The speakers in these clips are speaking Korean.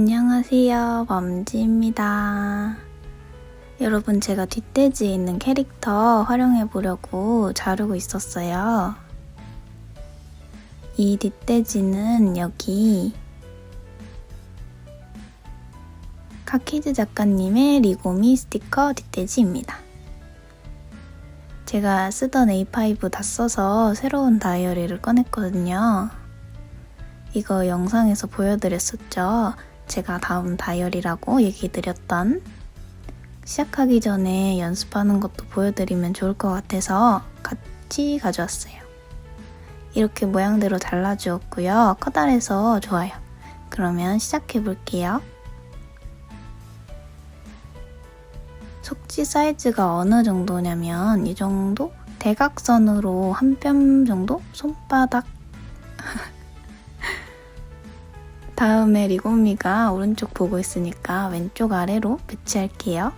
안녕하세요, 범지입니다. 여러분, 제가 뒷돼지에 있는 캐릭터 활용해 보려고 자르고 있었어요. 이 뒷돼지는 여기 카키즈 작가님의 리고미 스티커 뒷돼지입니다. 제가 쓰던 A5 다 써서 새로운 다이어리를 꺼냈거든요. 이거 영상에서 보여드렸었죠. 제가 다음 다이어리라고 얘기 드렸던 시작하기 전에 연습하는 것도 보여드리면 좋을 것 같아서 같이 가져왔어요. 이렇게 모양대로 잘라주었고요. 커다래서 좋아요. 그러면 시작해 볼게요. 속지 사이즈가 어느 정도냐면 이 정도? 대각선으로 한 뼘 정도? 손바닥? 다음에 리고미가 오른쪽 보고 있으니까 왼쪽 아래로 배치할게요.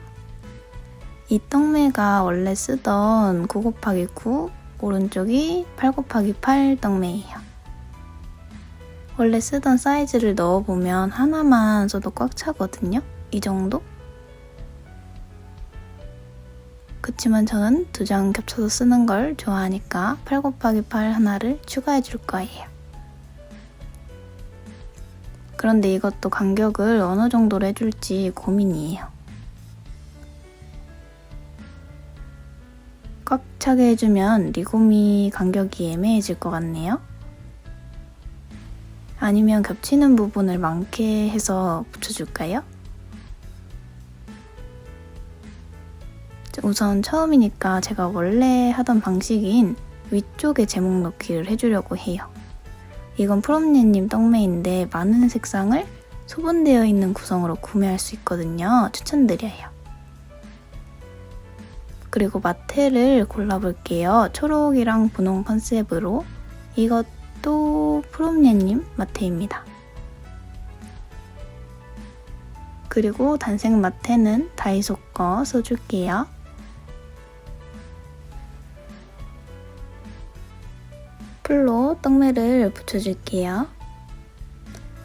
이 떡매가 원래 쓰던 9 곱하기 9, 오른쪽이 8 곱하기 8 떡매예요. 원래 쓰던 사이즈를 넣어보면 하나만 써도 꽉 차거든요. 이 정도? 그치만 저는 두 장 겹쳐서 쓰는 걸 좋아하니까 8 곱하기 8 하나를 추가해 줄 거예요. 그런데 이것도 간격을 어느 정도로 해줄지 고민이에요. 꽉 차게 해주면 리고미 간격이 애매해질 것 같네요. 아니면 겹치는 부분을 많게 해서 붙여줄까요? 우선 처음이니까 제가 원래 하던 방식인 위쪽에 제목 넣기를 해주려고 해요. 이건 프롬니님 떡메인데 많은 색상을 소분되어 있는 구성으로 구매할 수 있거든요. 추천드려요. 그리고 마테를 골라볼게요. 초록이랑 분홍 컨셉으로 이것도 프롬니님 마테입니다. 그리고 단색 마테는 다이소 거 써줄게요. 풀로 떡매를 붙여줄게요.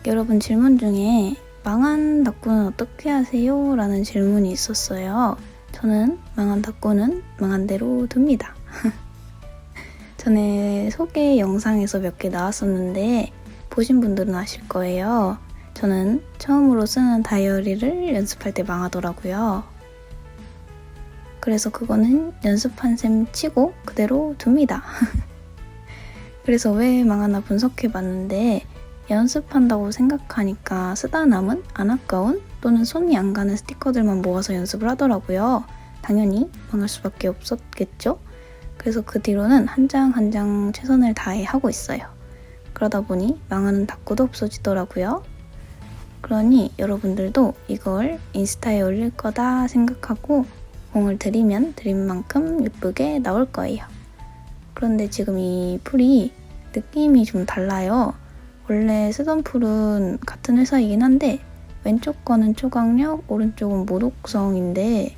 여러분 질문 중에 망한 닭구는 어떻게 하세요? 라는 질문이 있었어요. 저는 망한 닭구는 망한 대로 둡니다. 전에 소개 영상에서 몇 개 나왔었는데 보신 분들은 아실 거예요. 저는 처음으로 쓰는 다이어리를 연습할 때 망하더라고요. 그래서 그거는 연습한 셈 치고 그대로 둡니다. 그래서 왜 망하나 분석해 봤는데 연습한다고 생각하니까 쓰다 남은 안 아까운 또는 손이 안 가는 스티커들만 모아서 연습을 하더라고요. 당연히 망할 수밖에 없었겠죠? 그래서 그 뒤로는 한 장 한 장 최선을 다해 하고 있어요. 그러다 보니 망하는 닭구도 없어지더라고요. 그러니 여러분들도 이걸 인스타에 올릴 거다 생각하고 공을 들이면 들인 만큼 예쁘게 나올 거예요. 그런데 지금 이 풀이 느낌이 좀 달라요. 원래 쓰던 풀은 같은 회사이긴 한데 왼쪽 거는 초강력, 오른쪽은 모독성인데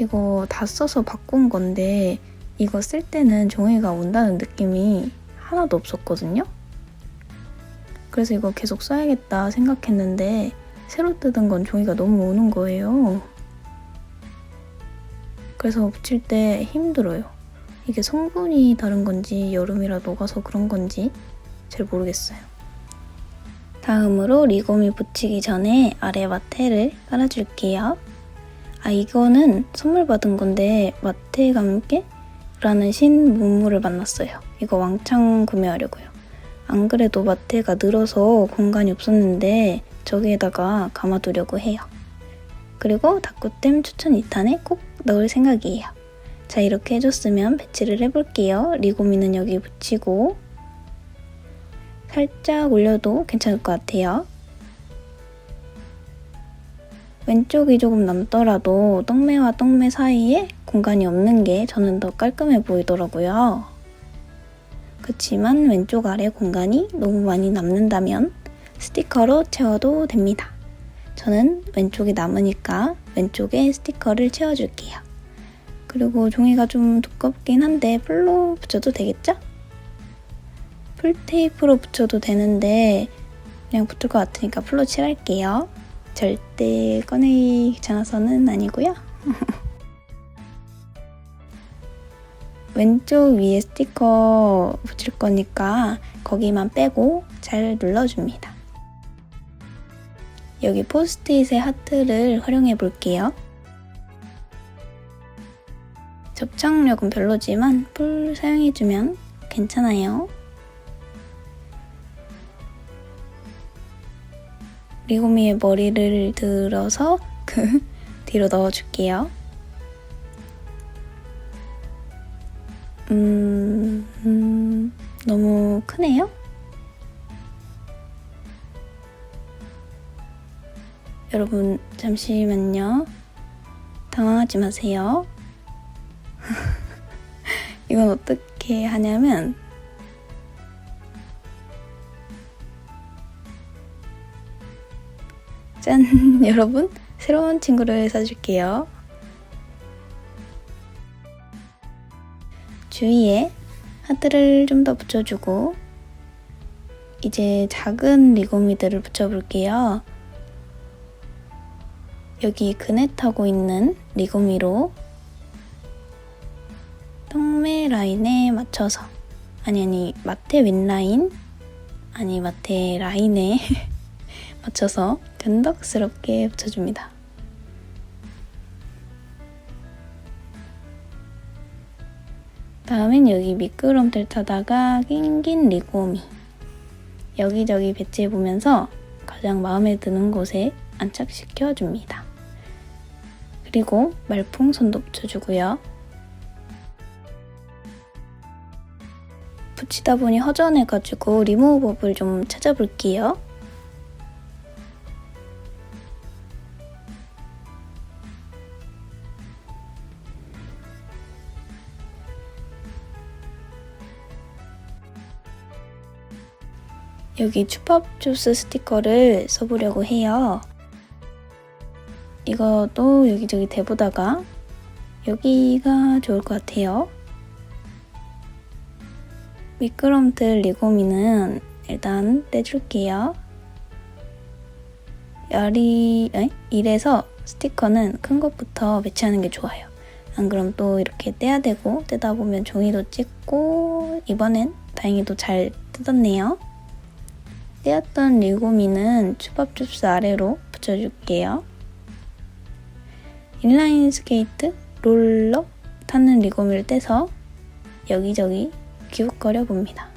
이거 다 써서 바꾼 건데 이거 쓸 때는 종이가 온다는 느낌이 하나도 없었거든요. 그래서 이거 계속 써야겠다 생각했는데 새로 뜯은 건 종이가 너무 오는 거예요. 그래서 붙일 때 힘들어요. 이게 성분이 다른 건지 여름이라 녹아서 그런 건지 잘 모르겠어요. 다음으로 리고미 붙이기 전에 아래 마테를 깔아줄게요. 아 이거는 선물 받은 건데 마테 감개? 라는 신 문물을 만났어요. 이거 왕창 구매하려고요. 안 그래도 마테가 늘어서 공간이 없었는데 저기에다가 감아두려고 해요. 그리고 닭구템 추천 2탄에 꼭 넣을 생각이에요. 자 이렇게 해줬으면 배치를 해볼게요. 리고미는 여기 붙이고 살짝 올려도 괜찮을 것 같아요. 왼쪽이 조금 남더라도 떡매와 떡매 사이에 공간이 없는 게 저는 더 깔끔해 보이더라고요. 그치만 왼쪽 아래 공간이 너무 많이 남는다면 스티커로 채워도 됩니다. 저는 왼쪽이 남으니까 왼쪽에 스티커를 채워줄게요. 그리고 종이가 좀 두껍긴 한데 풀로 붙여도 되겠죠? 풀테이프로 붙여도 되는데 그냥 붙을 것 같으니까 풀로 칠할게요. 절대 꺼내기 귀찮아서는 아니고요. 왼쪽 위에 스티커 붙일 거니까 거기만 빼고 잘 눌러줍니다. 여기 포스트잇의 하트를 활용해 볼게요. 접착력은 별로지만 풀 사용해주면 괜찮아요. 리고미의 머리를 들어서 그 뒤로 넣어줄게요. 음, 음, 너무 크네요? 여러분, 잠시만요. 당황하지 마세요. 이건 어떻게 하냐면, 짠! 여러분, 새로운 친구를 사줄게요. 주위에 하트를 좀 더 붙여주고, 이제 작은 리고미들을 붙여볼게요. 여기 그네 타고 있는 리고미로 턱매 라인에 맞춰서 아니 아니 마테 윗라인 아니 마테 라인에 맞춰서 변덕스럽게 붙여줍니다. 다음엔 여기 미끄럼틀 타다가 낑긴 리고미 여기저기 배치해보면서 가장 마음에 드는 곳에 안착시켜줍니다. 그리고 말풍선도 붙여주고요. 붙이다 보니 허전해가지고 리무버블 좀 찾아볼게요. 여기 추팝주스 스티커를 써보려고 해요. 이것도 여기저기 대보다가 여기가 좋을 것 같아요. 미끄럼틀 리고미는 일단 떼줄게요. 열이, 에? 이래서 스티커는 큰 것부터 배치하는 게 좋아요. 안 그럼 또 이렇게 떼야 되고 떼다 보면 종이도 찢고 이번엔 다행히도 잘 뜯었네요. 떼었던 리고미는 추밥줍스 아래로 붙여줄게요. 인라인 스케이트, 롤러 타는 리고미를 떼서 여기저기 기웃거려 봅니다.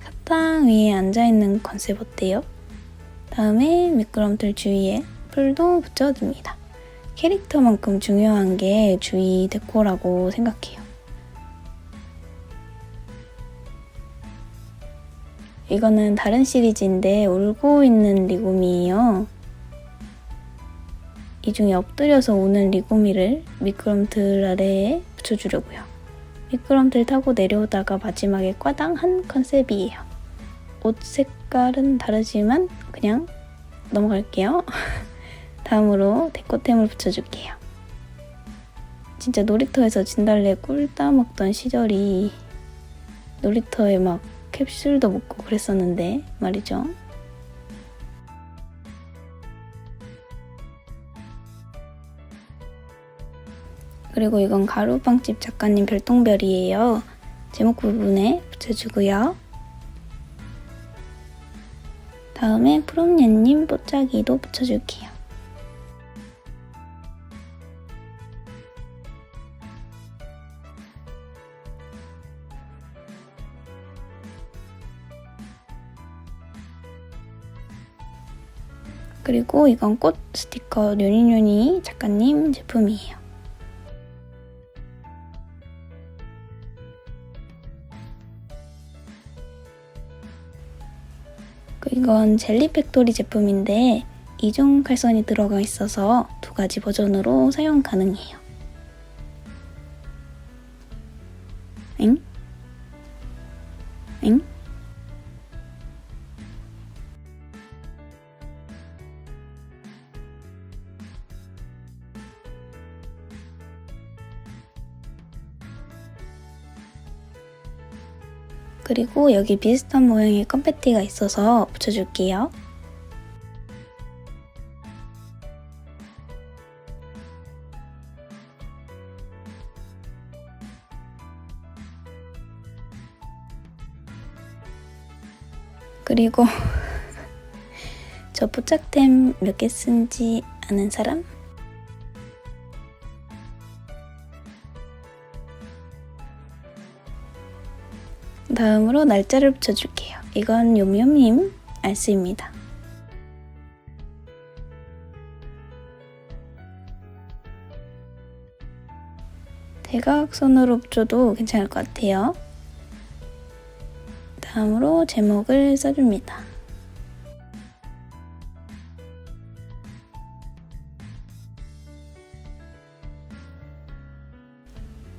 사탕 위에 앉아있는 컨셉 어때요? 다음에 미끄럼틀 주위에 풀도 붙여줍니다. 캐릭터만큼 중요한 게 주위 데코라고 생각해요. 이거는 다른 시리즈인데 울고 있는 리고미예요. 이 중에 엎드려서 우는 리고미를 미끄럼틀 아래에 붙여주려고요. 미끄럼틀 타고 내려오다가 마지막에 꽈당한 컨셉이에요. 옷 색깔은 다르지만 그냥 넘어갈게요. 다음으로 데코템을 붙여줄게요. 진짜 놀이터에서 진달래 꿀 따먹던 시절이 놀이터에 막 캡슐도 먹고 그랬었는데 말이죠. 그리고 이건 가루빵집 작가님 별똥별이에요. 제목 부분에 붙여주고요. 다음에 푸른예님 뽀짝이도 붙여줄게요. 그리고 이건 꽃 스티커 뉴니뉴니 작가님 제품이에요. 이건 젤리 팩토리 제품인데 이중 칼선이 들어가 있어서 두 가지 버전으로 사용 가능해요. 엥? 엥? 그리고 여기 비슷한 모양의 컴패티가 있어서 붙여줄게요. 그리고 저 포착템 몇 개 쓴지 아는 사람? 다음으로 날짜를 붙여줄게요. 이건 요미요님 알스입니다. 대각선으로 붙여도 괜찮을 것 같아요. 다음으로 제목을 써줍니다.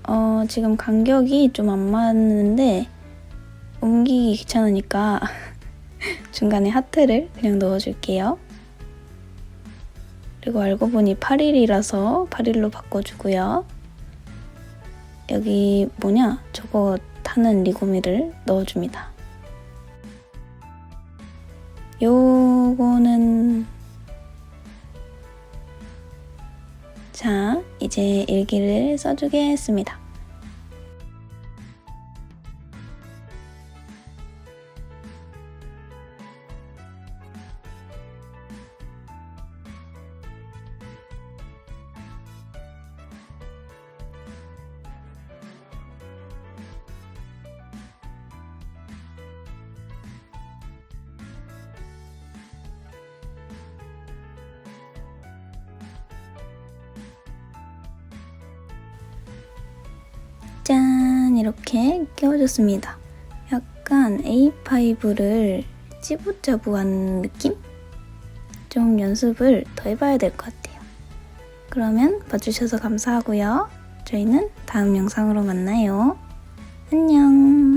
어, 지금 간격이 좀 안 맞는데 옮기기 귀찮으니까 중간에 하트를 그냥 넣어줄게요. 그리고 알고 보니 8일이라서 8일로 바꿔주고요. 여기 뭐냐? 저거 타는 리고미를 넣어줍니다. 요거는 자, 이제 일기를 써주겠습니다. 짠! 이렇게 끼워줬습니다. 약간 A5를 찌부짜부한 느낌? 좀 연습을 더 해봐야 될 것 같아요. 그러면 봐주셔서 감사하고요. 저희는 다음 영상으로 만나요. 안녕!